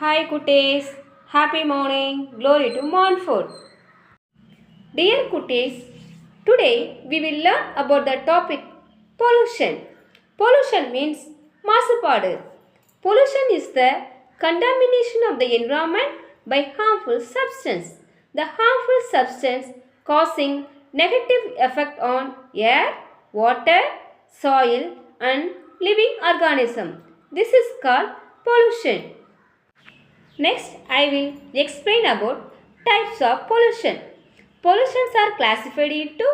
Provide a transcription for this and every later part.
Hi cuties, happy morning, glory to Montfort. Dear cuties, today we will learn about the topic pollution. Pollution means மாசுபாடு. Pollution is the contamination of the environment by harmful substance. The harmful substance causing negative effect on air, water, soil and living organism. This is called pollution. Next, I will explain about types of pollution. Pollutions are classified into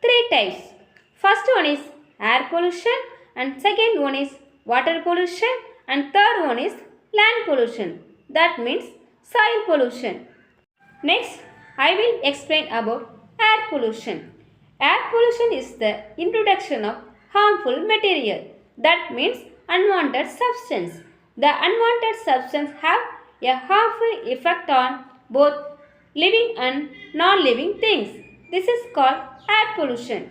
three types. First one is air pollution and second one is water pollution and third one is land pollution. That means soil pollution. Next, I will explain about air pollution. Air pollution is the introduction of harmful material. That means unwanted substance. The unwanted substance have a harmful effect on both living and non-living things. This is called air pollution.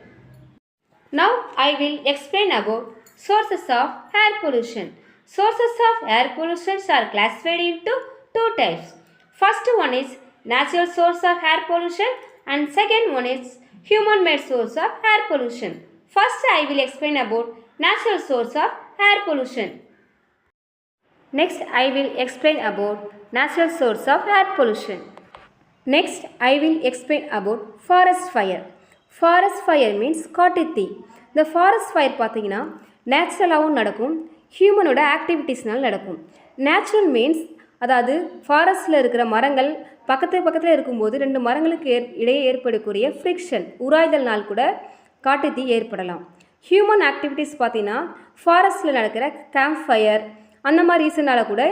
Now I will explain about sources of air pollution. Sources of air pollution are classified into two types. First one is natural source of air pollution and second one is human made source of air pollution. First I will explain about natural source of air pollution. Next I will explain about natural source of air pollution. Next I will explain about forest fire. Forest fire means காட்டுத்தீ இந்த forest fire பார்த்தீங்கன்னா நேச்சுரலாகவும் நடக்கும் ஹியூமனோட ஆக்டிவிட்டீஸ்னால் நடக்கும் natural means அதாவது ஃபாரஸ்ட்டில் இருக்கிற மரங்கள் பக்கத்து பக்கத்தில் இருக்கும்போது ரெண்டு மரங்களுக்கு ஏற் இடையே ஏற்படக்கூடிய ஃப்ரிக்ஷன் உராய்தல்னால் கூட காட்டுத்தீ ஏற்படலாம். ஹியூமன் ஆக்டிவிட்டீஸ் பார்த்தீங்கன்னா ஃபாரஸ்ட்டில் நடக்கிற கேம்ப் ஃபயர் அந்த மாதிரி ரீசனால் கூட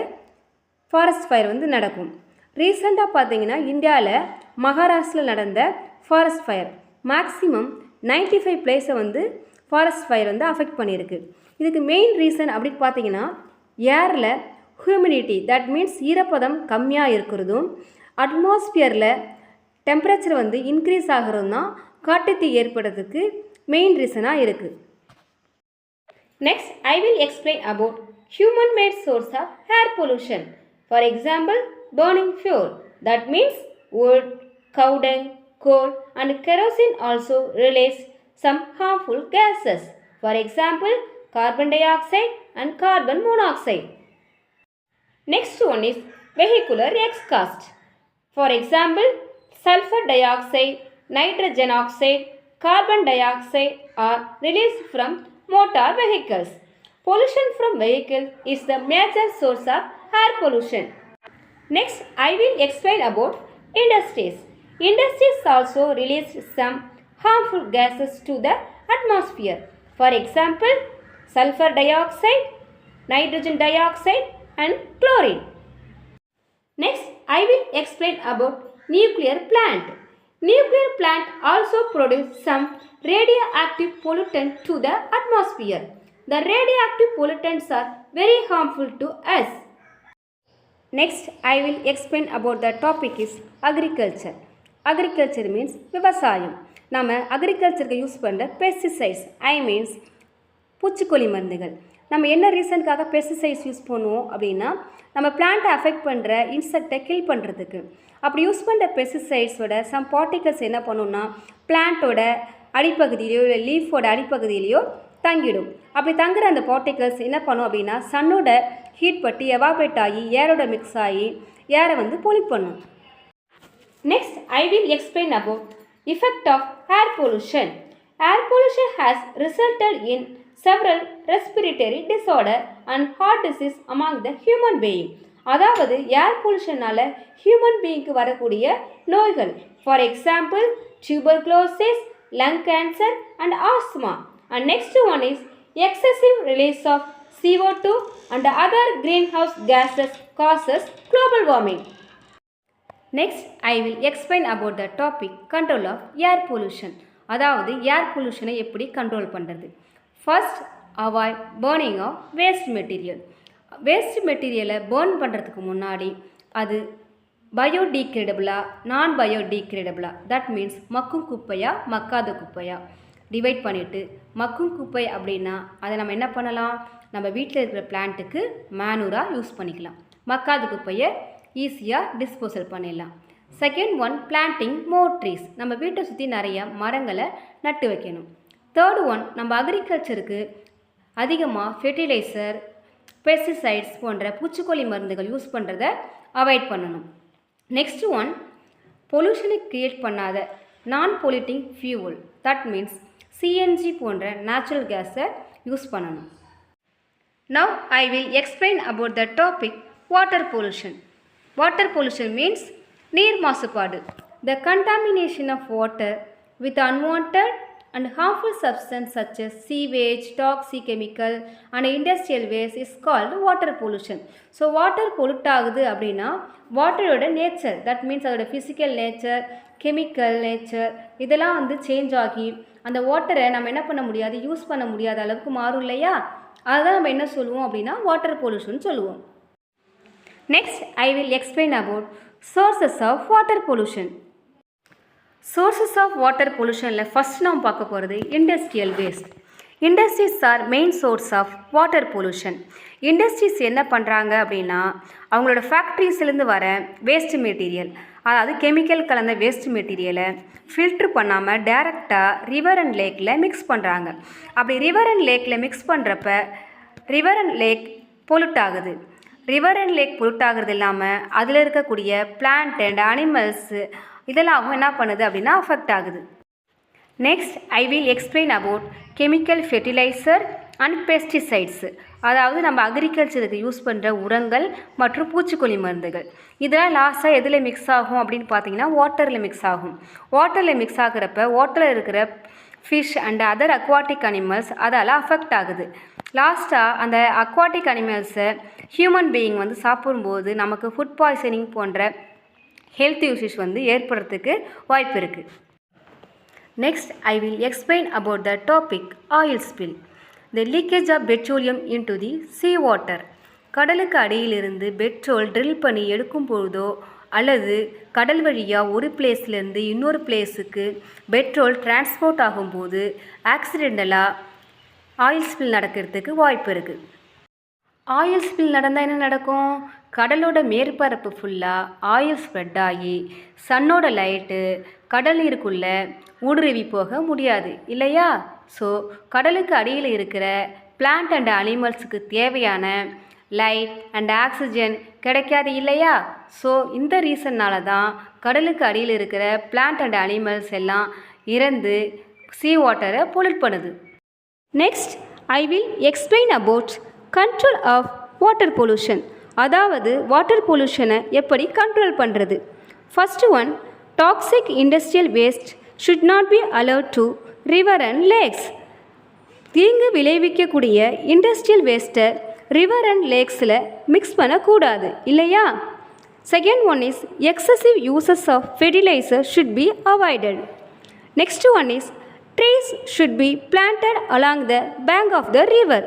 ஃபாரஸ்ட் ஃபயர் வந்து நடக்கும். ரீசெண்டாக பார்த்தீங்கன்னா இந்தியாவில் மகாராஷ்டிரில் நடந்த ஃபாரஸ்ட் ஃபயர் மேக்ஸிமம் 95 ஃபைவ் பிளேஸை வந்து ஃபாரஸ்ட் ஃபயர் வந்து அஃபெக்ட் பண்ணியிருக்கு. இதுக்கு மெயின் ரீசன் அப்படின்னு பார்த்தீங்கன்னா ஏரில் ஹியூமிடிட்டி தட் மீன்ஸ் ஈரப்பதம் கம்மியாக இருக்கிறதும் அட்மாஸ்பியரில் டெம்பரேச்சர் வந்து இன்க்ரீஸ் ஆகிறதும் தான் காட்டுத்தீ ஏற்படுறதுக்கு மெயின் ரீசனாக இருக்குது Next, I will explain about human made source of air pollution. For example, burning fuel. That means wood, cow dung, coal and kerosene also release some harmful gases. For example, carbon dioxide and carbon monoxide. Next one is vehicular exhaust. For example, sulfur dioxide, nitrogen oxide, carbon dioxide are released from motor vehicles. Pollution from vehicles is the major source of air pollution. Next, I will explain about industries. Industries also release some harmful gases to the atmosphere. For example, sulfur dioxide, nitrogen dioxide and chlorine. Next, I will explain about nuclear plant. Nuclear plant also produce some radioactive pollutant to the atmosphere. The radioactive pollutants are very harmful to us. Next, I will explain about the topic is agriculture. Agriculture means விவசாயம் நம்ம அக்ரிகல்ச்சருக்கு use பண்ணுற pesticides ஐ means பூச்சிக்கொல்லி மருந்துகள் நம்ம என்ன ரீசனுக்காக pesticides use பண்ணுவோம் அப்படின்னா நம்ம பிளான்ட்டை அஃபெக்ட் பண்ணுற இன்செக்டை கில் பண்ணுறதுக்கு அப்படி யூஸ் பண்ணுற பெஸ்டிசைட்ஸோட சம் பார்ட்டிகல்ஸ் என்ன பண்ணுன்னா பிளான்ட்டோட அடிப்பகுதியிலையோ இல்லை லீஃபோட அடிப்பகுதியிலையோ தங்கிடும். அப்படி தங்குற அந்த பார்ட்டிகல்ஸ் என்ன பண்ணும் அப்படின்னா சன்னோட ஹீட் பட்டு எவாபரேட் ஆகி ஏரோட மிக்ஸ் ஆகி ஏரை வந்து பொலிட் பண்ணும். Next I will explain about effect of air pollution air pollution has resulted in several respiratory disorder and heart disease among the human being. அதாவது ஏர் பொல்யூஷனால் ஹியூமன் பீயிங்க்கு வரக்கூடிய நோய்கள். For example tuberculosis lung cancer and asthma and next one is excessive release of CO2 and other greenhouse gases causes global warming. Next I will explain about the topic control of air pollution அதாவது air பொல்யூஷனை எப்படி control பண்ணுறது first avoid burning of waste material waste மெட்டீரியலை burn பண்ணுறதுக்கு முன்னாடி அது பயோடீக்ரேடபிளா நான் பயோடீக்ரேடபிளா that means மக்கும் குப்பையா மக்காத குப்பையா? டிவைட் பண்ணிவிட்டு மக்கும் குப்பை அப்படின்னா அதை நம்ம என்ன பண்ணலாம்? நம்ம வீட்டில் இருக்கிற பிளான்ட்டுக்கு மேனூராக யூஸ் பண்ணிக்கலாம். மக்காத குப்பையை ஈஸியாக டிஸ்போசல் பண்ணிடலாம். Second one planting more trees நம்ம வீட்டை சுற்றி நிறைய மரங்களை நட்டு வைக்கணும். தேர்ட் ஒன் நம்ம அக்ரிகல்ச்சருக்கு அதிகமாக ஃபெர்டிலைசர் பெஸ்டிசைட்ஸ் போன்ற பூச்சிக்கொல்லி மருந்துகள் யூஸ் பண்ணுறத அவாய்ட் பண்ணணும். நெக்ஸ்ட் ஒன் பொல்யூஷனை க்ரியேட் பண்ணாத non polluting fuel that means CNG போன்ற நேச்சுரல் கேஸை யூஸ் பண்ணணும். Now I will explain about the topic water pollution water pollution means நீர் மாசுபாடு. The contamination of water with unwanted and harmful substance such as sewage, toxic chemical and industrial waste is called water pollution. So water pollute ஆகுது அப்படின்னா வாட்டரோட nature that means அதோட physical nature chemical nature இதெல்லாம் வந்து change ஆகி அந்த வாட்டரை நம்ம என்ன பண்ண முடியாது யூஸ் பண்ண முடியாத அளவுக்கு மாறும் இல்லையா? அதுதான் நம்ம என்ன சொல்லுவோம் அப்படின்னா வாட்டர் பொல்யூஷன் சொல்லுவோம். Next I will explain about sources of water pollution sources of water பொல்யூஷனில் first நாம் பார்க்க போகிறது industrial waste industries are main source of water pollution industries என்ன பண்ணுறாங்க அப்படின்னா அவங்களோட ஃபேக்ட்ரிஸ்லேருந்து வர வேஸ்ட் மெட்டீரியல் அதாவது கெமிக்கல் கலந்த வேஸ்ட் மெட்டீரியலை ஃபில்ட்ரு பண்ணாமல் டேரெக்டாக ரிவர் அண்ட் லேக்கில் மிக்ஸ் பண்ணுறாங்க அப்படி ரிவர் அண்ட் லேக்கில் மிக்ஸ் பண்ணுறப்ப ரிவர் அண்ட் லேக் பொல்யூட் ஆகுது. ரிவர் அண்ட் லேக் பொல்யூட் ஆகிறது இல்லாமல் அதில் இருக்கக்கூடிய பிளான்ட் அண்ட் அனிமல்ஸு இதெல்லாம் என்ன பண்ணுது அப்படின்னா அஃபெக்ட் ஆகுது. Next I will explain about chemical fertilizer and pesticides அதாவது நம்ம அக்ரிகல்ச்சருக்கு யூஸ் பண்ணுற உரங்கள் மற்றும் பூச்சிக்கொல்லி மருந்துகள். இதெல்லாம் லாஸ்ட்டாக எதில் மிக்ஸ் ஆகும் அப்படின்னு பார்த்தீங்கன்னா வாட்டரில் மிக்ஸ் ஆகும். வாட்டரில் மிக்ஸ் ஆகிறப்ப வாட்டரில் இருக்கிற fish and other aquatic animals அதால் அஃபெக்ட் ஆகுது. லாஸ்ட்டாக அந்த அக்வாட்டிக் அனிமல்ஸை ஹியூமன் பீயிங் வந்து சாப்பிடும்போது நமக்கு ஃபுட் பாய்சனிங் போன்ற ஹெல்த் இஷ்யூஸ் வந்து ஏற்படுறதுக்கு வாய்ப்பு இருக்குது next I will explain about the topic oil spill the leakage of petroleum into the sea water கடலுக்கு அடியிலிருந்து பெட்ரோல் ட்ரில் பண்ணி எடுக்கும் பொழுதோ அல்லது கடல் வழியாக ஒரு பிளேஸ்லேருந்து இன்னொரு பிளேஸுக்கு பெட்ரோல் டிரான்ஸ்போர்ட் ஆகும்போது ஆக்சிடெண்டலாக ஆயில் ஸ்பில் நடக்கிறதுக்கு வாய்ப்பு இருக்குது ஆயில் ஸ்பில் நடந்தால் என்ன நடக்கும்? கடலோட மேற்பரப்பு ஃபுல்லாக ஆயில் ஸ்ப்ரெட் ஆகி சன்னோட லைட்டு கடல் நீருக்குள்ளே ஊடுருவி போக முடியாது இல்லையா? ஸோ கடலுக்கு அடியில் இருக்கிற பிளான்ட் அண்ட் அனிமல்ஸுக்கு தேவையான லைட் அண்ட் ஆக்சிஜன் கிடைக்காது இல்லையா? ஸோ இந்த ரீசன்னால் தான் கடலுக்கு அடியில் இருக்கிற பிளான்ட் அண்ட் அனிமல்ஸ் எல்லாம் இறந்து சீ வாட்டரை பொல்யூட் பண்ணுது. Next I will explain about control of water pollution அதாவது வாட்டர் பொல்யூஷனை எப்படி கண்ட்ரோல் பண்ணுறது first one toxic industrial waste should not be allowed to river and lakes தீங்கு விளைவிக்கக்கூடிய இண்டஸ்ட்ரியல் வேஸ்ட்டை ரிவர் அண்ட் லேக்ஸில் மிக்ஸ் பண்ணக்கூடாது இல்லையா? Second one is excessive uses of fertilizer should be avoided next one is trees should be planted along the bank of the river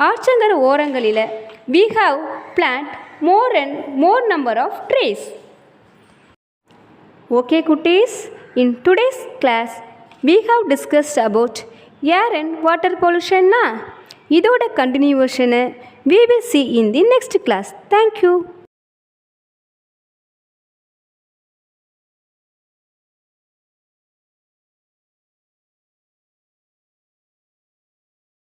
ஆற்றங்கர ஓரங்களில் we have plant more and more number of trees. Okay குட்டீஸ் in today's class we have discussed about air and water pollution இதோட கண்டினியூஷனை we will see in the next class. Thank you.